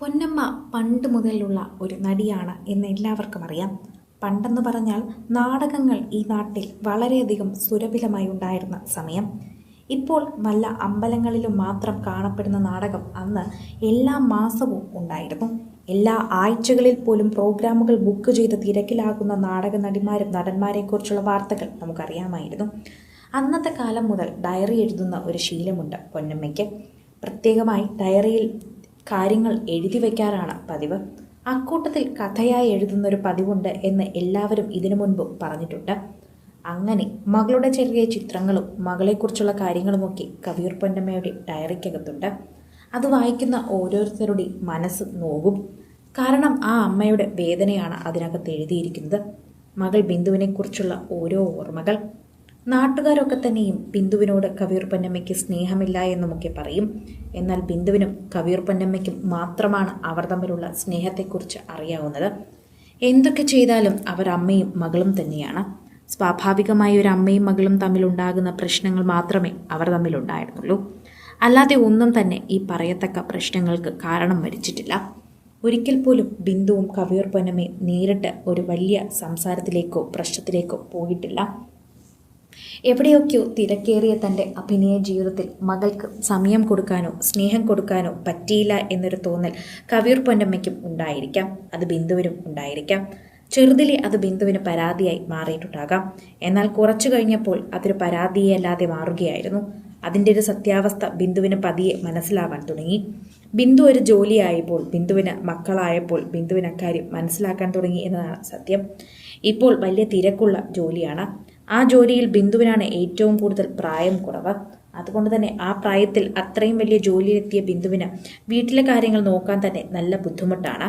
പൊന്നമ്മ പണ്ട് മുതലുള്ള ഒരു നടിയാണ് എന്ന് എല്ലാവർക്കും അറിയാം. പണ്ടെന്ന് പറഞ്ഞാൽ നാടകങ്ങൾ ഈ നാട്ടിൽ വളരെയധികം സുരഭിലമായി ഉണ്ടായിരുന്ന സമയം. ഇപ്പോൾ വല്ല അമ്പലങ്ങളിലും മാത്രം കാണപ്പെടുന്ന നാടകം അന്ന് എല്ലാ മാസവും ഉണ്ടായിരുന്നു. എല്ലാ ആഴ്ചകളിൽ പോലും പ്രോഗ്രാമുകൾ ബുക്ക് ചെയ്ത് തിരക്കിലാകുന്ന നാടക നടിമാരും നടന്മാരെക്കുറിച്ചുള്ള വാർത്തകൾ നമുക്കറിയാമായിരുന്നു. അന്നത്തെ കാലം മുതൽ ഡയറി എഴുതുന്ന ഒരു ശീലമുണ്ട് പൊന്നമ്മയ്ക്ക്. പ്രത്യേകമായി ഡയറിയിൽ കാര്യങ്ങൾ എഴുതി വയ്ക്കാറാണ് പതിവ്. അക്കൂട്ടത്തിൽ കഥയായി എഴുതുന്ന ഒരു പതിവുണ്ട് എന്ന് എല്ലാവരും ഇതിനു മുൻപ് പറഞ്ഞിട്ടുണ്ട്. അങ്ങനെ മകളുടെ ചെറിയ ചിത്രങ്ങളും മകളെക്കുറിച്ചുള്ള കാര്യങ്ങളുമൊക്കെ കവിയൂർ പൊന്നമ്മയുടെ ഡയറിക്കകത്തുണ്ട്. അത് വായിക്കുന്ന ഓരോരുത്തരുടെ മനസ്സ് നോകും കാരണം ആ അമ്മയുടെ വേദനയാണ് അതിനകത്ത് എഴുതിയിരിക്കുന്നത്. മകൾ ബിന്ദുവിനെക്കുറിച്ചുള്ള ഓരോ ഓർമ്മകൾ. നാട്ടുകാരൊക്കെ തന്നെയും ബിന്ദുവിനോട് കവിയൂർ പൊന്നമ്മയ്ക്ക് സ്നേഹമില്ല എന്നുമൊക്കെ പറയും. എന്നാൽ ബിന്ദുവിനും കവിയൂർ പൊന്നമ്മയ്ക്കും മാത്രമാണ് അവർ തമ്മിലുള്ള സ്നേഹത്തെക്കുറിച്ച് അറിയാവുന്നത്. എന്തൊക്കെ ചെയ്താലും അവർ അമ്മയും മകളും തന്നെയാണ്. സ്വാഭാവികമായി ഒരു അമ്മയും മകളും തമ്മിലുണ്ടാകുന്ന പ്രശ്നങ്ങൾ മാത്രമേ അവർ തമ്മിലുണ്ടായിരുന്നുള്ളൂ അല്ലാതെ ഒന്നും തന്നെ ഈ പറയത്തക്ക പ്രശ്നങ്ങൾക്ക് കാരണം വരിച്ചിട്ടില്ല. ഒരിക്കൽ പോലും ബിന്ദുവും കവിയൂർ പൊന്നമ്മയും നേരിട്ട് ഒരു വലിയ സംസാരത്തിലേക്കോ പ്രശ്നത്തിലേക്കോ പോയിട്ടില്ല. എവിടെയൊക്കെയോ തിരക്കേറിയ തന്റെ അഭിനയ ജീവിതത്തിൽ മകൾക്ക് സമയം കൊടുക്കാനോ സ്നേഹം കൊടുക്കാനോ പറ്റിയില്ല എന്നൊരു തോന്നൽ കവിയൂർ പൊന്നമ്മയ്ക്കും ഉണ്ടായിരിക്കാം. അത് ബിന്ദുവിനും ഉണ്ടായിരിക്കാം. ചെറുതിലെ അത് ബിന്ദുവിന് പരാതിയായി മാറിയിട്ടുണ്ടാകാം. എന്നാൽ കുറച്ചു കഴിഞ്ഞപ്പോൾ അതൊരു പരാതിയല്ലാതെ മാറുകയായിരുന്നു. അതിന്റെ ഒരു സത്യാവസ്ഥ ബിന്ദുവിന് പതിയെ മനസ്സിലാവാൻ തുടങ്ങി. ബിന്ദു ഒരു ജോലിയായപ്പോൾ ബിന്ദുവിന് മക്കളായപ്പോൾ ബിന്ദുവിന് അക്കാര്യം മനസ്സിലാക്കാൻ തുടങ്ങി എന്നതാണ് സത്യം. ഇപ്പോൾ വലിയ തിരക്കുള്ള ജോലിയാണ്. ആ ജോലിയിൽ ബിന്ദുവിനാണ് ഏറ്റവും കൂടുതൽ പ്രായം കുറവ്. അതുകൊണ്ട് തന്നെ ആ പ്രായത്തിൽ അത്രയും വലിയ ജോലിയിലെത്തിയ ബിന്ദുവിന് വീട്ടിലെ കാര്യങ്ങൾ നോക്കാൻ തന്നെ നല്ല ബുദ്ധിമുട്ടാണ്.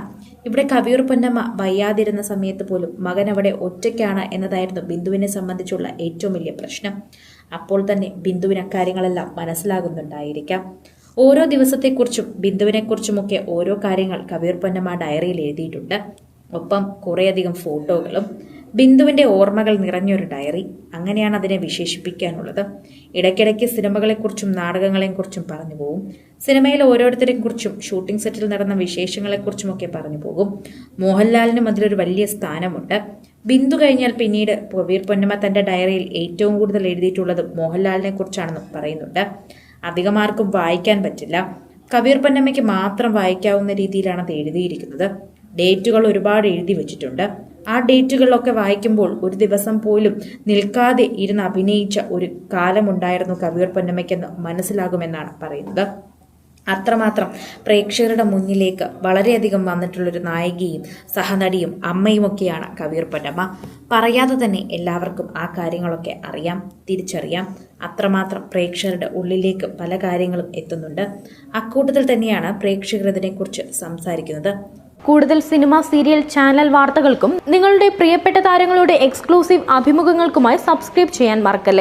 ഇവിടെ കവിയൂർ പൊന്നമ്മ വയ്യാതിരുന്ന സമയത്ത് പോലും മകൻ അവിടെ ഒറ്റയ്ക്കാണ് എന്നതായിരുന്നു ബിന്ദുവിനെ സംബന്ധിച്ചുള്ള ഏറ്റവും വലിയ പ്രശ്നം. അപ്പോൾ തന്നെ ബിന്ദുവിന് അക്കാര്യങ്ങളെല്ലാം മനസ്സിലാകുന്നുണ്ടായിരിക്കാം. ഓരോ ദിവസത്തെക്കുറിച്ചും ബിന്ദുവിനെക്കുറിച്ചുമൊക്കെ ഓരോ കാര്യങ്ങൾ കവിയൂർ പൊന്നമ്മ ഡയറിയിൽ എഴുതിയിട്ടുണ്ട്. ഒപ്പം കുറേയധികം ഫോട്ടോകളും ബിന്ദുവിന്റെ ഓർമ്മകൾ നിറഞ്ഞൊരു ഡയറി. അങ്ങനെയാണ് അതിനെ വിശേഷിപ്പിക്കാനുള്ളത്. ഇടയ്ക്കിടയ്ക്ക് സിനിമകളെക്കുറിച്ചും നാടകങ്ങളെക്കുറിച്ചും പറഞ്ഞു പോകും സിനിമയിൽ ഓരോരുത്തരെയും കുറിച്ചും ഷൂട്ടിംഗ് സെറ്റിൽ നടന്ന വിശേഷങ്ങളെക്കുറിച്ചുമൊക്കെ പറഞ്ഞു പോകും. മോഹൻലാലിനും അതിലൊരു വലിയ സ്ഥാനമുണ്ട്. ബിന്ദു കഴിഞ്ഞാൽ പിന്നീട് കബീർ പൊന്നമ്മ തന്റെ ഡയറിയിൽ ഏറ്റവും കൂടുതൽ എഴുതിയിട്ടുള്ളത് മോഹൻലാലിനെ കുറിച്ചാണെന്നും പറയുന്നുണ്ട് അധികമാർക്കും വായിക്കാൻ പറ്റില്ല. കബീർ പൊന്നമ്മയ്ക്ക് മാത്രം വായിക്കാവുന്ന രീതിയിലാണ് അത് എഴുതിയിരിക്കുന്നത്. ഡേറ്റുകൾ ഒരുപാട് എഴുതി വെച്ചിട്ടുണ്ട്. ആ ഡേറ്റുകളിലൊക്കെ വായിക്കുമ്പോൾ ഒരു ദിവസം പോലും നിൽക്കാതെ ഇരുന്ന് അഭിനയിച്ച ഒരു കാലമുണ്ടായിരുന്നു കവിയൂർ പൊന്നമ്മയ്ക്കെന്ന് മനസ്സിലാകുമെന്നാണ് പറയുന്നത്. അത്രമാത്രം പ്രേക്ഷകരുടെ മുന്നിലേക്ക് വളരെയധികം വന്നിട്ടുള്ളൊരു നായികയും സഹനടിയും അമ്മയുമൊക്കെയാണ് കവിയൂർ പൊന്നമ്മ. പറയാതെ തന്നെ എല്ലാവർക്കും ആ കാര്യങ്ങളൊക്കെ അറിയാം തിരിച്ചറിയാം. അത്രമാത്രം പ്രേക്ഷകരുടെ ഉള്ളിലേക്ക് പല കാര്യങ്ങളും എത്തുന്നുണ്ട്. അക്കൂട്ടത്തിൽ തന്നെയാണ് പ്രേക്ഷകർ ഇതിനെക്കുറിച്ച് സംസാരിക്കുന്നത്. കൂടുതൽ സിനിമ സീരിയൽ ചാനൽ വാർത്തകൾക്കും നിങ്ങളുടെ പ്രിയപ്പെട്ട താരങ്ങളുടെ എക്സ്ക്ലൂസീവ് അഭിമുഖങ്ങൾക്കുമായി സബ്സ്ക്രൈബ് ചെയ്യാൻ മറക്കല്ലേ?